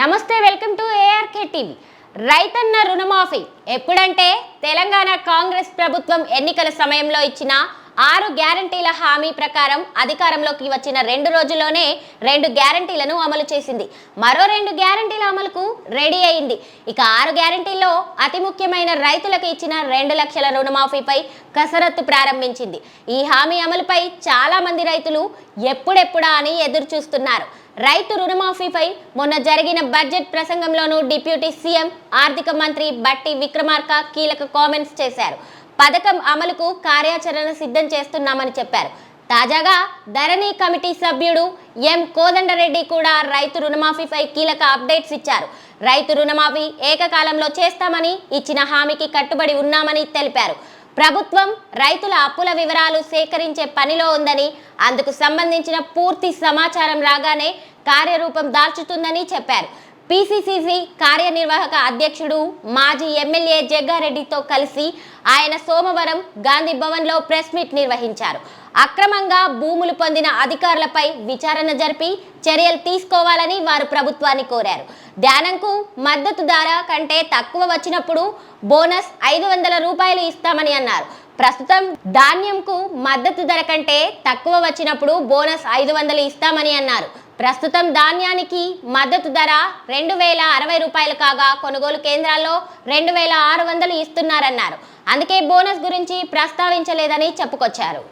నమస్తే welcome to ARK TV రైతన్న రుణమాఫీ ఎప్పుడంటే తెలంగాణ కాంగ్రెస్ ప్రభుత్వం ఎన్నికల సమయంలో ఇచ్చిన ఆరు గ్యారంటీల హామీ ప్రకారం అధికారంలోకి వచ్చిన రెండు రోజుల్లోనే రెండు గ్యారంటీలను అమలు చేసింది. మరో రెండు గ్యారంటీల అమలుకు రెడీ అయింది. ఇక ఆరు గ్యారంటీల్లో అతి ముఖ్యమైన రైతులకు ఇచ్చిన రెండు లక్షల రుణమాఫీపై కసరత్తు ప్రారంభించింది. ఈ హామీ అమలుపై చాలామంది రైతులు ఎప్పుడెప్పుడా అని ఎదురు చూస్తున్నారు రైతు రుణమాఫీపై మొన్న జరిగిన బడ్జెట్ ప్రసంగంలోనూ డిప్యూటీ సీఎం ఆర్థిక మంత్రి బట్టి విక్రమార్క కీలక కామెంట్స్ చేశారు. పథకం అమలుకు కార్యాచరణ సిద్ధం చేస్తున్నామని చెప్పారు. తాజాగా ధరణి కమిటీ సభ్యుడు ఎం కోదండరెడ్డి కూడా రైతు రుణమాఫీపై కీలక అప్డేట్స్ ఇచ్చారు. రైతు రుణమాఫీ ఏకకాలంలో చేస్తామని ఇచ్చిన హామీకి కట్టుబడి ఉన్నామని తెలిపారు. ప్రభుత్వం రైతుల అప్పుల వివరాలు సేకరించే పనిలో ఉందని అందుకు సంబంధించిన పూర్తి సమాచారం రాగానే కార్యరూపం దాల్చుతుందని చెప్పారు. పిసిసిసి కార్యనిర్వాహక అధ్యక్షుడు మాజీ ఎమ్మెల్యే జగ్గారెడ్డితో కలిసి ఆయన సోమవారం గాంధీ భవన్లో ప్రెస్ మీట్ నిర్వహించారు. అక్రమంగా భూములు పొందిన అధికారులపై విచారణ జరిపి చర్యలు తీసుకోవాలని వారు ప్రభుత్వాన్ని కోరారు. ధ్యానంకు మద్దతు ధర కంటే తక్కువ వచ్చినప్పుడు బోనస్ ఐదు వందల రూపాయలు ఇస్తామని అన్నారు. ప్రస్తుతం ధాన్యంకు మద్దతు ధర కంటే తక్కువ వచ్చినప్పుడు బోనస్ ఐదు వందలు ఇస్తామని అన్నారు. ప్రస్తుతం ధాన్యానికి మద్దతు ధర రెండు వేల అరవై రూపాయలు కాగా కొనుగోలు కేంద్రాల్లో రెండు వేల ఆరు వందలు ఇస్తున్నారన్నారు. అందుకే బోనస్ గురించి ప్రస్తావించలేదని చెప్పుకొచ్చారు.